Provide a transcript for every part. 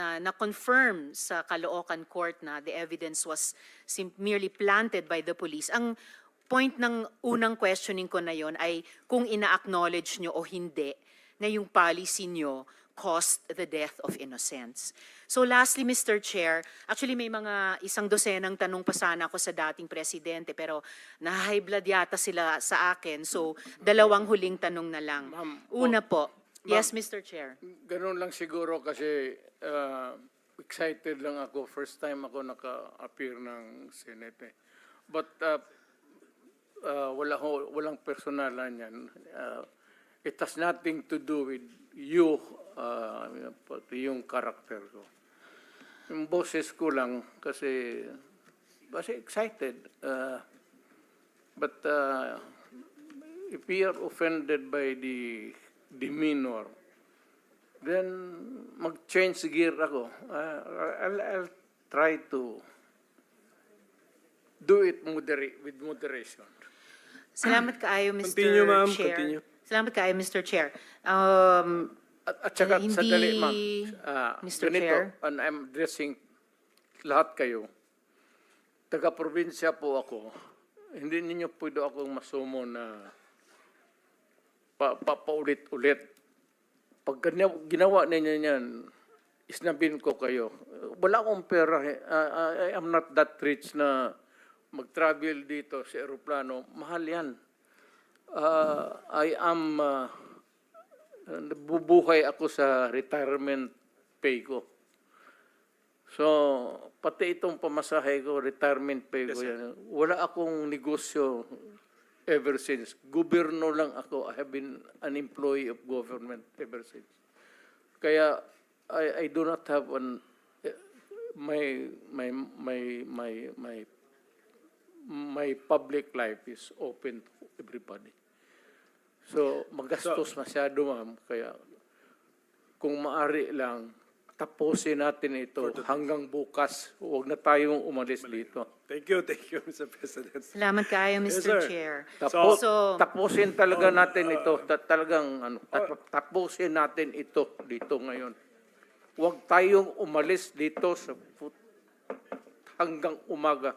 na na-confirm sa Caloocan Court na the evidence was merely planted by the police. Ang point ng unang questioning ko na yon ay kung ina-acknowledge nyo o hindi na yung policy nyo caused the death of innocents. So lastly, Mr. Chair, actually may mga isang dosenang tanong pa sana ako sa dating presidente pero na-high blood yata sila sa akin. So dalawang huling tanong na lang. Una po. Yes, Mr. Chair. Ganun lang siguro kasi uh, excited lang ako. First time ako naka-appear ng Senate. eh. But uh, uh, wala ho, walang personalan yan. Uh, it has nothing to do with you, uh, pati yung character ko. Yung boses ko lang kasi kasi excited. Uh, but uh, if we are offended by the demeanor, then mag-change gear ako. Uh, I'll, I'll try to do it moderate, with moderation. Salamat kaayo, Mr. Continue, ma'am. Chair. Continue. Salamat kaayo, Mr. Chair. Um, At, at saka, Hindi, sandali, ma'am. Ah, Mr. ganito, Chair. and I'm addressing lahat kayo. Taga-probinsya po ako. Hindi ninyo pwede akong masumo na pa, papaulit-ulit. Pag ginawa, ginawa ninyo yan, isnabin ko kayo. Wala akong pera. eh. Ah, I am not that rich na mag-travel dito sa aeroplano. Mahal yan. Ah, I am ah, nabubuhay ako sa retirement pay ko. So, pati itong pamasahe ko, retirement pay ko yan. Wala akong negosyo ever since. Gobyerno lang ako. I have been an employee of government ever since. Kaya, I, I do not have an, my, my, my, my, my, my public life is open to everybody. So, magastos masyado, ma'am. Kaya, kung maari lang, tapusin natin ito hanggang bukas. Huwag na tayong umalis dito. Thank you, thank you, Mr. President. salamat kaayo, Yes, Mr. sir. Chair. Tapo, So- tapusin talaga natin ito. Ta- talagang ano, tap- tapusin natin ito dito ngayon. Huwag tayong umalis dito sa put- hanggang umaga.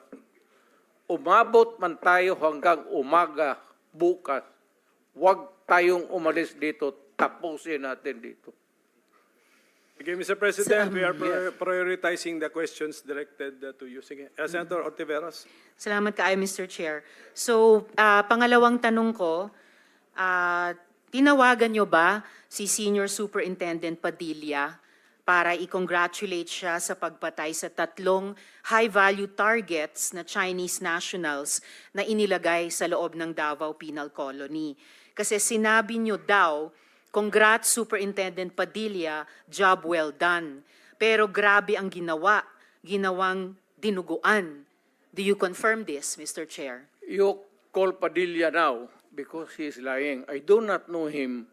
Umabot man tayo hanggang umaga bukas. Huwag tayong umalis dito. Tapusin natin dito. Okay, Mr. President, we are prior- prioritizing the questions directed uh, to you. Sige, uh, Senator Ortiveros. Salamat kaayo, Mr. Chair. So, ah, pangalawang tanong ko, ah, tinawagan nyo ba si Senior Superintendent Padilla para i-congratulate siya sa pagpatay sa tatlong high-value targets na Chinese nationals na inilagay sa loob ng Davao Penal Colony? Kasi sinabi nyo daw, congrats Superintendent Padilla, job well done. Pero grabe ang ginawa, ginawang dinuguan. Do you confirm this, Mr. Chair? You call Padilla now because he is lying. I do not know him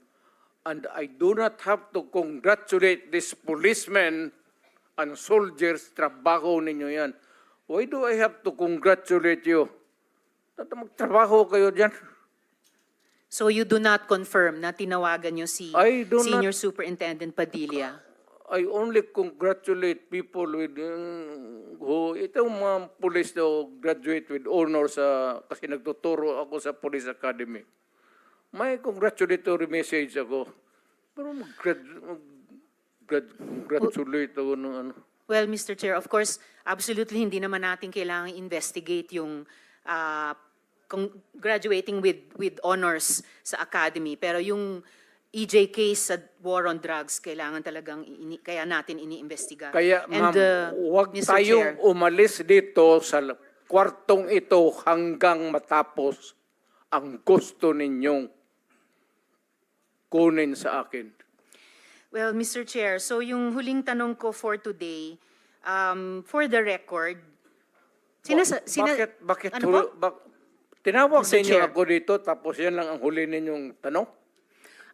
and I do not have to congratulate this policemen and soldiers. Trabaho ninyo yan. Why do I have to congratulate you? Magtrabaho kayo dyan. So you do not confirm na tinawagan nyo si I do not- Senior Superintendent Padilla? I only congratulate people with um, who itong mga police daw graduate with honors sa kasi nagtuturo ako sa police academy. May congratulatory message ako. Pero mag-grad, mag ako ng ano. Well, Mr. Chair, of course, absolutely hindi naman natin kailangan investigate yung kung graduating with with honors sa academy. Pero yung EJ case sa war on drugs, kailangan talagang ini, kaya natin iniimbestiga. Kaya And, ma'am, uh, huwag Mr. tayong Chair, umalis dito sa kwartong ito hanggang matapos ang gusto ninyong kunin sa akin. Well, Mr. Chair, so yung huling tanong ko for today, um, for the record, sinasa, sina- bakit, bakit, ano po? bak- tinawag ninyo Chair. ako dito tapos yan lang ang huli ninyong tanong?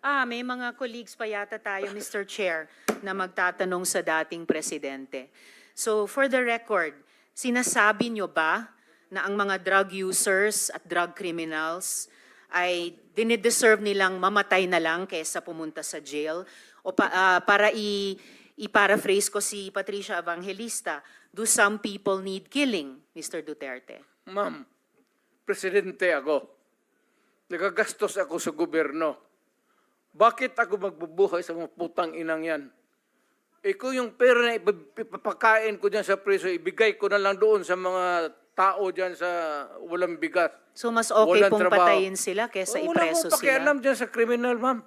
Ah, may mga colleagues pa yata tayo, Mr. Chair, na magtatanong sa dating presidente. So, for the record, sinasabi nyo ba na ang mga drug users at drug criminals ay dinideserve nilang mamatay na lang kaysa pumunta sa jail? O pa- ah, para i- i-paraphrase ko si Patricia Evangelista, do some people need killing, Mr. Duterte? Ma'am, presidente ako. Nagagastos ako sa gobyerno. Bakit ako magbubuhay sa mga putang inang yan? Ikaw yung pera na ipap- ipapakain ko dyan sa preso, ibigay ko na lang doon sa mga tao dyan sa walang bigas. So mas okay Walang pong trabaho. patayin sila kesa Wala ipreso akong pakialam sila. dyan sa kriminal, ma'am.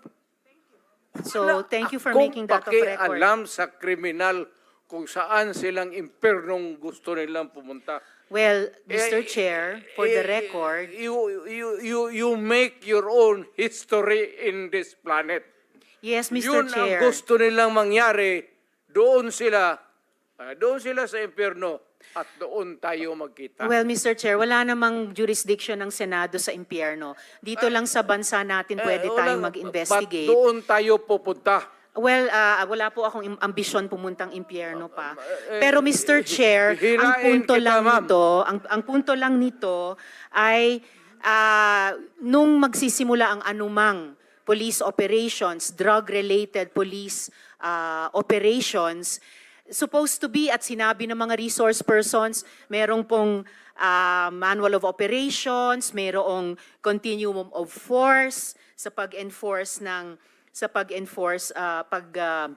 So thank you for making that of record. pakialam sa kriminal kung saan silang impernong gusto nilang pumunta. Well, Mr. Eh, Chair, for the eh, record, you, you, you, you make your own history in this planet. yes, Mr. Yun Chair. ang gusto nilang mangyari. Doon sila, ah, doon sila sa impyerno at doon tayo magkita. Well, Mr. Chair, wala namang jurisdiction ng Senado sa impyerno. Dito lang sa bansa natin Eh, pwede walang- tayong But mag-investigate. doon tayo pupunta. Well, ah, wala po akong ambisyon pumuntang impyerno pa. eh, Pero Mr. Chair, ang punto kita, lang nito, ang, ang punto lang nito ay ah, nung magsisimula ang anumang police operations, drug-related police ah, operations, supposed to be at sinabi ng mga resource persons, merong pong ah, manual of operations, merong continuum of force sa pag-enforce ng sa pag-enforce ah, pag ah,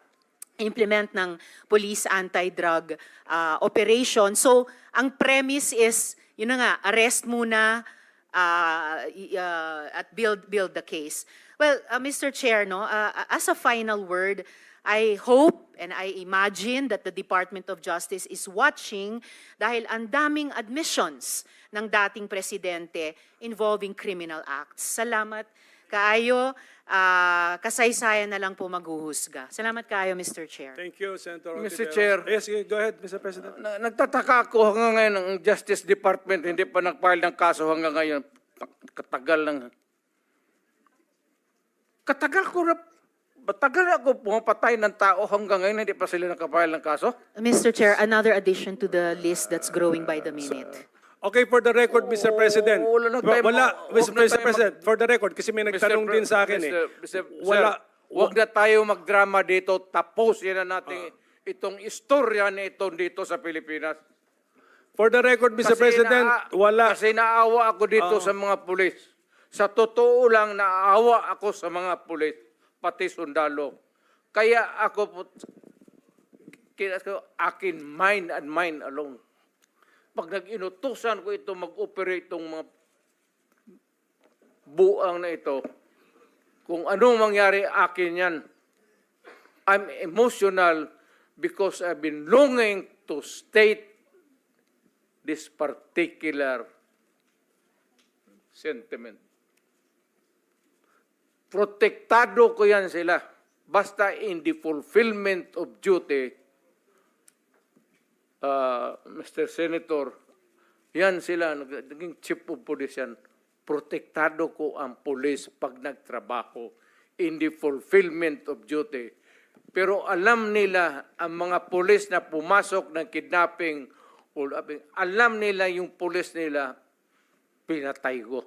implement ng police anti-drug ah, operation. So, ang premise is, yun na nga, arrest muna i- ah, at build build the case. Well, ah, Mr. Chair, no, ah, as a final word, I hope and I imagine that the Department of Justice is watching dahil ang daming admissions ng dating presidente involving criminal acts. Salamat kaayo. ah, kasaysayan na lang po maghuhusga. Salamat kaayo, Mr. Chair. Thank you, Senator Mr. Ontiveros. Chair. Yes, go ahead, Mr. President. Na, nagtataka ako hanggang ngayon ang Justice Department hindi pa nag-file ng kaso hanggang ngayon. Ta- Katagal lang. Katagal ko na, matagal ako pumapatay ng tao hanggang ngayon hindi pa sila nakapile ng kaso. Mr. Chair, another addition to the list that's growing by the minute. Okay, for the record, Mr. President. wala na tayo Wala, mag- Mr. na tayo President, for the record, kasi may nagtanong Pre- din sa akin eh. Mr. Mr. Wala, Sir, huwag na tayo magdrama dito. Tapos yan na natin itong istorya na ito dito sa Pilipinas. for the record, Mr. President, naa- wala. Kasi naawa ako dito sa mga pulis. Sa totoo lang, naawa ako sa mga pulis, pati sundalo. Kaya ako po, kaya ko, akin mind and mind alone. Pag nag-inutusan ko ito, mag-operate itong mga buang na ito, kung anong mangyari akin yan, I'm emotional because I've been longing to state this particular sentiment. Protektado ko yan sila. Basta in the fulfillment of duty, uh, Mr. Senator, yan sila, nag- naging chief of police yan. Protektado ko ang police pag nagtrabaho in the fulfillment of duty. Pero alam nila, ang mga police na pumasok ng kidnapping, alam nila yung police nila, pinatay ko.